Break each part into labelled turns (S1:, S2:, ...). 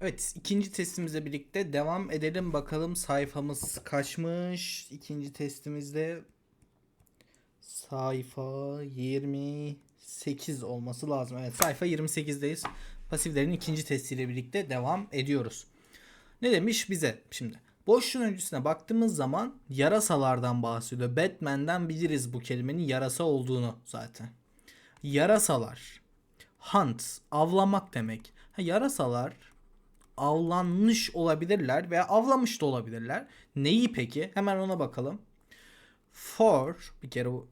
S1: Evet ikinci testimizle birlikte devam edelim bakalım sayfamız kaçmış. İkinci testimizde sayfa 28 olması lazım. Evet sayfa 28'deyiz. Pasiflerin ikinci testiyle birlikte devam ediyoruz. Ne demiş bize şimdi? Boşluğun öncesine baktığımız zaman yarasalardan bahsediyor. Batman'den biliriz bu kelimenin yarasa olduğunu zaten. Yarasalar. Hunt, avlamak demek. Ha, yarasalar avlanmış olabilirler veya avlamış da olabilirler. Neyi peki? Hemen ona bakalım. For bir kere bu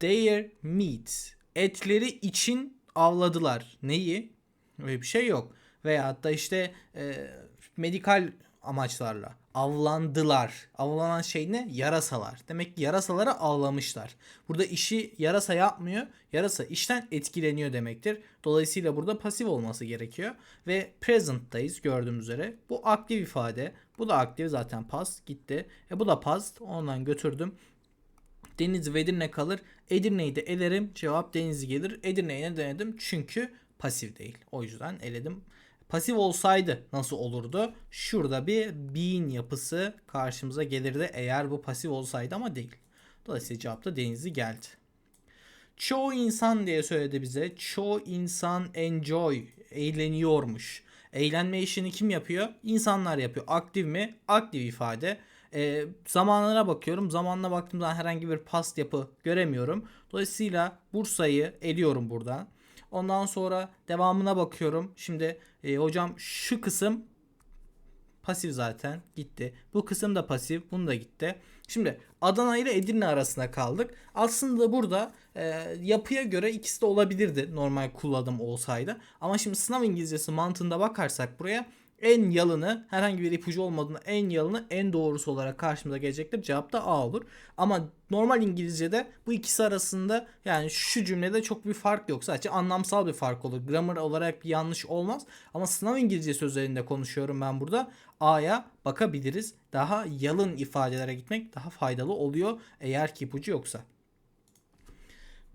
S1: their meat etleri için avladılar. Neyi? Öyle bir şey yok. Veyahut da işte e, medikal amaçlarla avlandılar. Avlanan şey ne? Yarasalar. Demek ki yarasaları avlamışlar. Burada işi yarasa yapmıyor. Yarasa işten etkileniyor demektir. Dolayısıyla burada pasif olması gerekiyor. Ve present'tayız gördüğümüz üzere. Bu aktif ifade. Bu da aktif zaten past gitti. E bu da past. Ondan götürdüm. Deniz ve Edirne kalır. Edirne'yi de elerim. Cevap Denizli gelir. Edirne'yi de denedim çünkü pasif değil. O yüzden eledim. Pasif olsaydı nasıl olurdu? Şurada bir being yapısı karşımıza gelirdi eğer bu pasif olsaydı ama değil. Dolayısıyla cevap da Denizli geldi. Çoğu insan diye söyledi bize. Çoğu insan enjoy, eğleniyormuş. Eğlenme işini kim yapıyor? İnsanlar yapıyor. Aktif mi? Aktif ifade. E, zamanlara bakıyorum. Zamanına baktığım zaman herhangi bir past yapı göremiyorum. Dolayısıyla Bursa'yı eliyorum buradan. Ondan sonra devamına bakıyorum. Şimdi e, hocam şu kısım pasif zaten gitti. Bu kısım da pasif. Bunu da gitti. Şimdi Adana ile Edirne arasında kaldık. Aslında burada e, yapıya göre ikisi de olabilirdi normal kullanım olsaydı. Ama şimdi sınav İngilizcesi mantığında bakarsak buraya en yalını herhangi bir ipucu olmadığında en yalını en doğrusu olarak karşımıza gelecektir. Cevap da A olur. Ama normal İngilizce'de bu ikisi arasında yani şu cümlede çok bir fark yok. Sadece anlamsal bir fark olur. Grammar olarak bir yanlış olmaz. Ama sınav İngilizcesi üzerinde konuşuyorum ben burada. A'ya bakabiliriz. Daha yalın ifadelere gitmek daha faydalı oluyor eğer ki ipucu yoksa.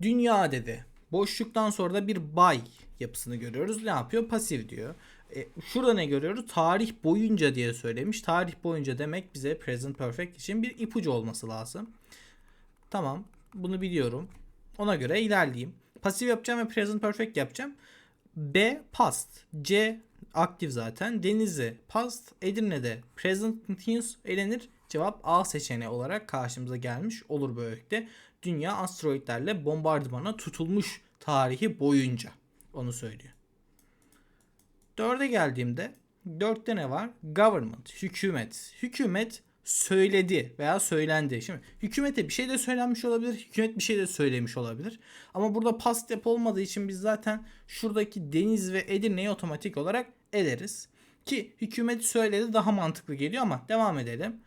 S1: Dünya dedi. Boşluktan sonra da bir bay yapısını görüyoruz. Ne yapıyor? Pasif diyor. E, şurada ne görüyoruz? Tarih boyunca diye söylemiş. Tarih boyunca demek bize present perfect için bir ipucu olması lazım. Tamam. Bunu biliyorum. Ona göre ilerleyeyim. Pasif yapacağım ve present perfect yapacağım. B past. C aktif zaten. Denizli past. Edirne'de present continuous elenir. Cevap A seçeneği olarak karşımıza gelmiş olur böylelikle. Dünya asteroidlerle bombardımana tutulmuş tarihi boyunca. Onu söylüyor. Dörde geldiğimde dörtte ne var? Government, hükümet. Hükümet söyledi veya söylendi. Şimdi hükümete bir şey de söylenmiş olabilir. Hükümet bir şey de söylemiş olabilir. Ama burada past step olmadığı için biz zaten şuradaki Deniz ve Edirne'yi otomatik olarak ederiz. Ki hükümet söyledi daha mantıklı geliyor ama devam edelim.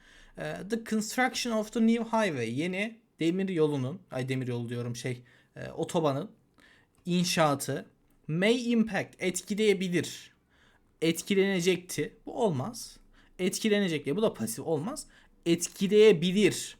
S1: The construction of the new highway yeni demir yolunun ay demir yolu diyorum şey otobanın inşaatı may impact etkileyebilir etkilenecekti. Bu olmaz. Etkilenecek diye bu da pasif olmaz. Etkileyebilir.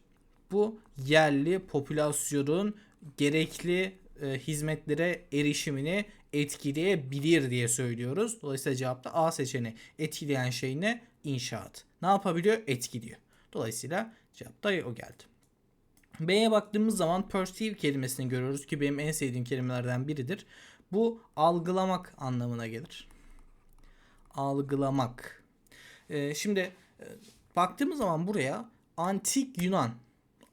S1: Bu yerli popülasyonun gerekli e, hizmetlere erişimini etkileyebilir diye söylüyoruz. Dolayısıyla cevapta A seçeneği. Etkileyen şey ne? İnşaat. Ne yapabiliyor? Etkiliyor. Dolayısıyla cevapta o geldi. B'ye baktığımız zaman perceive kelimesini görüyoruz ki benim en sevdiğim kelimelerden biridir. Bu algılamak anlamına gelir algılamak. Ee, şimdi e, baktığımız zaman buraya antik Yunan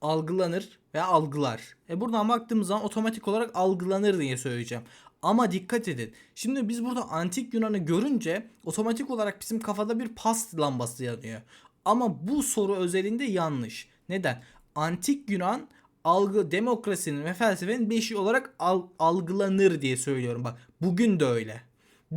S1: algılanır veya algılar. E buradan baktığımız zaman otomatik olarak algılanır diye söyleyeceğim. Ama dikkat edin. Şimdi biz burada antik Yunan'ı görünce otomatik olarak bizim kafada bir past lambası yanıyor. Ama bu soru özelinde yanlış. Neden? Antik Yunan algı, demokrasinin ve felsefenin beşiği olarak al, algılanır diye söylüyorum. Bak bugün de öyle.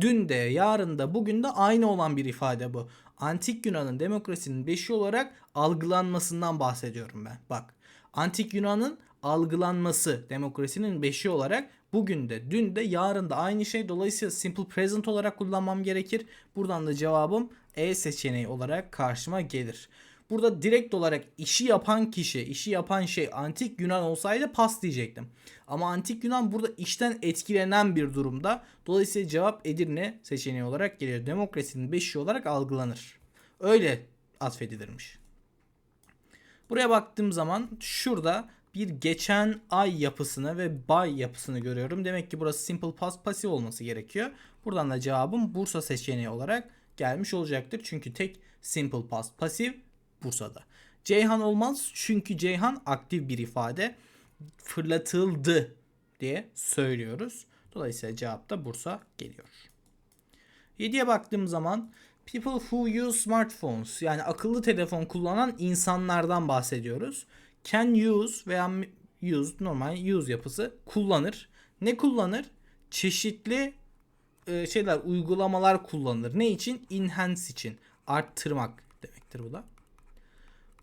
S1: Dün de, yarın da, bugün de aynı olan bir ifade bu. Antik Yunan'ın demokrasinin beşi olarak algılanmasından bahsediyorum ben. Bak. Antik Yunan'ın algılanması demokrasinin beşi olarak bugün de, dün de, yarın da aynı şey. Dolayısıyla simple present olarak kullanmam gerekir. Buradan da cevabım E seçeneği olarak karşıma gelir. burada direkt olarak işi yapan kişi, işi yapan şey antik Yunan olsaydı pas diyecektim. Ama antik Yunan burada işten etkilenen bir durumda. Dolayısıyla cevap Edirne seçeneği olarak geliyor. Demokrasinin beşiği olarak algılanır. Öyle atfedilirmiş. Buraya baktığım zaman şurada bir geçen ay yapısını ve bay yapısını görüyorum. Demek ki burası simple past pasif olması gerekiyor. Buradan da cevabım Bursa seçeneği olarak gelmiş olacaktır. Çünkü tek simple past pasif Bursa'da. Ceyhan olmaz çünkü Ceyhan aktif bir ifade. Fırlatıldı diye söylüyoruz. Dolayısıyla cevap da Bursa geliyor. 7'ye baktığım zaman people who use smartphones yani akıllı telefon kullanan insanlardan bahsediyoruz. Can use veya use normal use yapısı kullanır. Ne kullanır? Çeşitli e, şeyler uygulamalar kullanılır. Ne için? Enhance için. Arttırmak demektir bu da.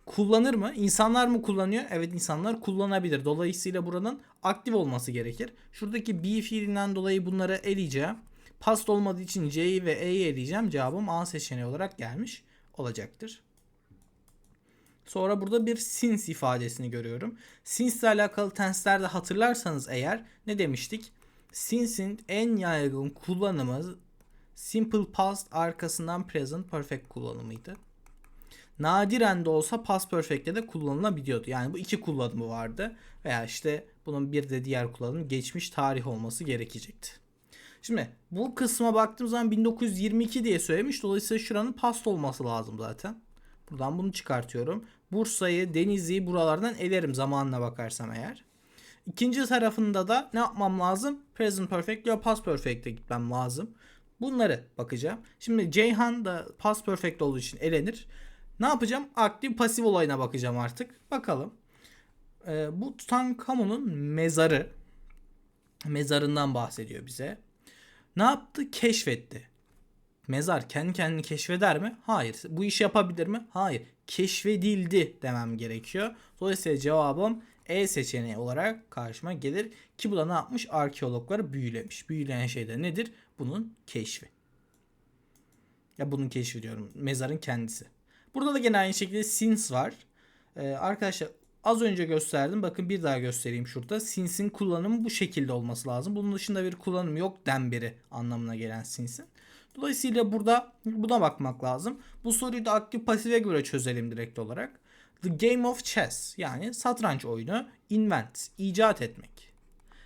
S1: Kullanır mı? İnsanlar mı kullanıyor? Evet insanlar kullanabilir. Dolayısıyla buranın aktif olması gerekir. Şuradaki be fiilinden dolayı bunları eleyeceğim. Past olmadığı için C'yi ve E'yi eleyeceğim. Cevabım A seçeneği olarak gelmiş olacaktır. Sonra burada bir since ifadesini görüyorum. Since ile alakalı tenslerde hatırlarsanız eğer ne demiştik? Since'in en yaygın kullanımı simple past arkasından present perfect kullanımıydı. Nadiren de olsa past perfect'te de kullanılabiliyordu. Yani bu iki kullanımı vardı. Veya işte bunun bir de diğer kullanımı geçmiş tarih olması gerekecekti. Şimdi bu kısma baktığım zaman 1922 diye söylemiş. Dolayısıyla şuranın past olması lazım zaten. Buradan bunu çıkartıyorum. Bursa'yı, Denizli'yi buralardan elerim zamanına bakarsam eğer. İkinci tarafında da ne yapmam lazım? Present Perfect ya Past Perfect'e gitmem lazım. Bunları bakacağım. Şimdi Ceyhan da Past Perfect olduğu için elenir. Ne yapacağım? Aktif pasif olayına bakacağım artık. Bakalım. Ee, bu Tutankamon'un mezarı mezarından bahsediyor bize. Ne yaptı? Keşfetti. Mezar kendi kendini keşfeder mi? Hayır. Bu işi yapabilir mi? Hayır. Keşfedildi demem gerekiyor. Dolayısıyla cevabım E seçeneği olarak karşıma gelir. Ki bu da ne yapmış? Arkeologlar büyülemiş. Büyüleyen şey de nedir? Bunun keşfi. Ya bunun keşfi diyorum. Mezarın kendisi. Burada da gene aynı şekilde since var. Ee, arkadaşlar az önce gösterdim. Bakın bir daha göstereyim şurada. Since'in kullanımı bu şekilde olması lazım. Bunun dışında bir kullanım yok den beri anlamına gelen since'in. Dolayısıyla burada buna bakmak lazım. Bu soruyu da aktif pasife göre çözelim direkt olarak. The game of chess yani satranç oyunu invent, icat etmek.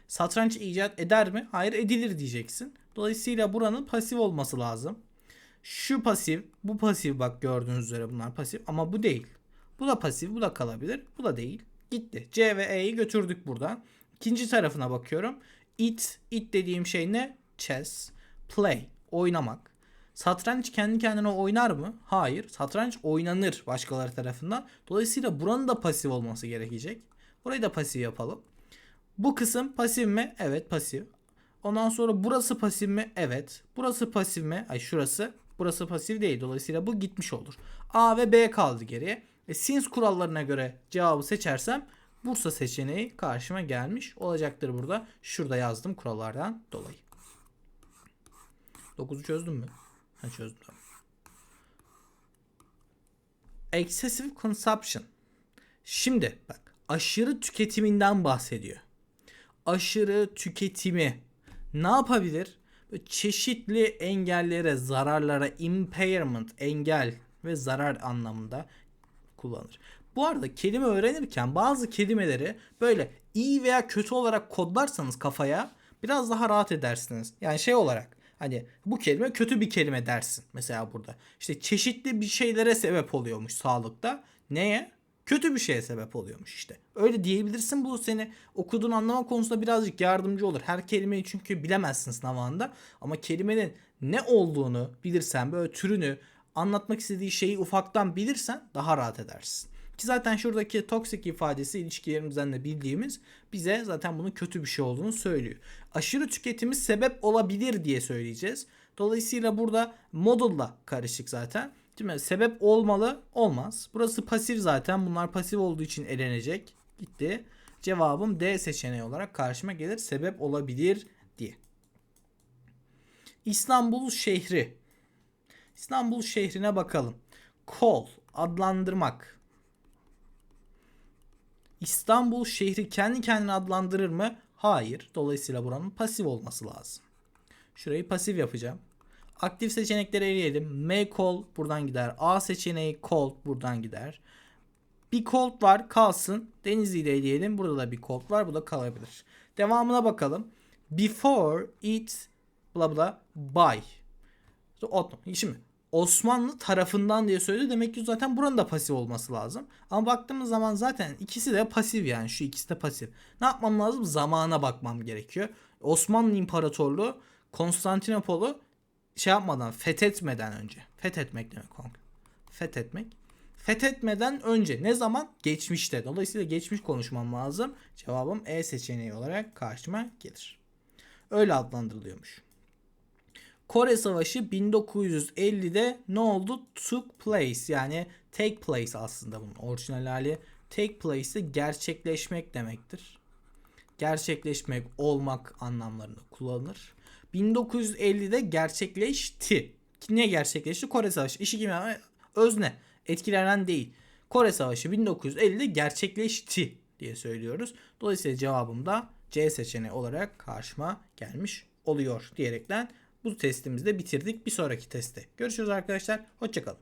S1: Satranç icat eder mi? Hayır edilir diyeceksin. Dolayısıyla buranın pasif olması lazım. Şu pasif, bu pasif bak gördüğünüz üzere bunlar pasif ama bu değil. Bu da pasif, bu da kalabilir. Bu da değil. Gitti. C ve E'yi götürdük buradan. İkinci tarafına bakıyorum. It, it dediğim şey ne? Chess, play, oynamak. Satranç kendi kendine oynar mı? Hayır. Satranç oynanır başkaları tarafından. Dolayısıyla buranın da pasif olması gerekecek. Burayı da pasif yapalım. Bu kısım pasif mi? Evet pasif. Ondan sonra burası pasif mi? Evet. Burası pasif mi? Ay şurası. Burası pasif değil. Dolayısıyla bu gitmiş olur. A ve B kaldı geriye. E, since kurallarına göre cevabı seçersem Bursa seçeneği karşıma gelmiş olacaktır burada. Şurada yazdım kurallardan dolayı. 9'u çözdün mü? Ha çözdüm. Excessive consumption. Şimdi bak aşırı tüketiminden bahsediyor. Aşırı tüketimi ne yapabilir? Böyle çeşitli engellere, zararlara, impairment, engel ve zarar anlamında kullanır. Bu arada kelime öğrenirken bazı kelimeleri böyle iyi veya kötü olarak kodlarsanız kafaya biraz daha rahat edersiniz. Yani şey olarak Hani bu kelime kötü bir kelime dersin mesela burada. İşte çeşitli bir şeylere sebep oluyormuş sağlıkta. Neye? Kötü bir şeye sebep oluyormuş işte. Öyle diyebilirsin bu seni okuduğun anlama konusunda birazcık yardımcı olur. Her kelimeyi çünkü bilemezsin sınav anında. Ama kelimenin ne olduğunu bilirsen böyle türünü anlatmak istediği şeyi ufaktan bilirsen daha rahat edersin. Ki zaten şuradaki toksik ifadesi ilişkilerimizden de bildiğimiz bize zaten bunun kötü bir şey olduğunu söylüyor. Aşırı tüketimi sebep olabilir diye söyleyeceğiz. Dolayısıyla burada modul'la karışık zaten. Değil mi? Sebep olmalı olmaz. Burası pasif zaten. Bunlar pasif olduğu için elenecek. Gitti. Cevabım D seçeneği olarak karşıma gelir. Sebep olabilir diye. İstanbul şehri. İstanbul şehrine bakalım. Call adlandırmak. İstanbul şehri kendi kendine adlandırır mı? Hayır. Dolayısıyla buranın pasif olması lazım. Şurayı pasif yapacağım. Aktif seçenekleri eleyelim. M call buradan gider. A seçeneği call buradan gider. Bir cold var kalsın. Denizli ile eleyelim. Burada da bir cold var. Bu da kalabilir. Devamına bakalım. Before it bla bla by. Şimdi Osmanlı tarafından diye söyledi. Demek ki zaten buranın da pasif olması lazım. Ama baktığımız zaman zaten ikisi de pasif yani. Şu ikisi de pasif. Ne yapmam lazım? Zamana bakmam gerekiyor. Osmanlı İmparatorluğu Konstantinopol'u şey yapmadan fethetmeden önce. Fethetmek demek kanka. Fethetmek. Fethetmeden önce ne zaman? Geçmişte. Dolayısıyla geçmiş konuşmam lazım. Cevabım E seçeneği olarak karşıma gelir. Öyle adlandırılıyormuş. Kore Savaşı 1950'de ne oldu? Took place yani take place aslında bunun orijinal hali. Take place de gerçekleşmek demektir. Gerçekleşmek, olmak anlamlarında kullanılır. 1950'de gerçekleşti. Niye gerçekleşti? Kore Savaşı. İşi gibi özne. Etkilenen değil. Kore Savaşı 1950'de gerçekleşti diye söylüyoruz. Dolayısıyla cevabım da C seçeneği olarak karşıma gelmiş oluyor diyerekten bu testimizi de bitirdik. Bir sonraki testte görüşürüz arkadaşlar. Hoşçakalın.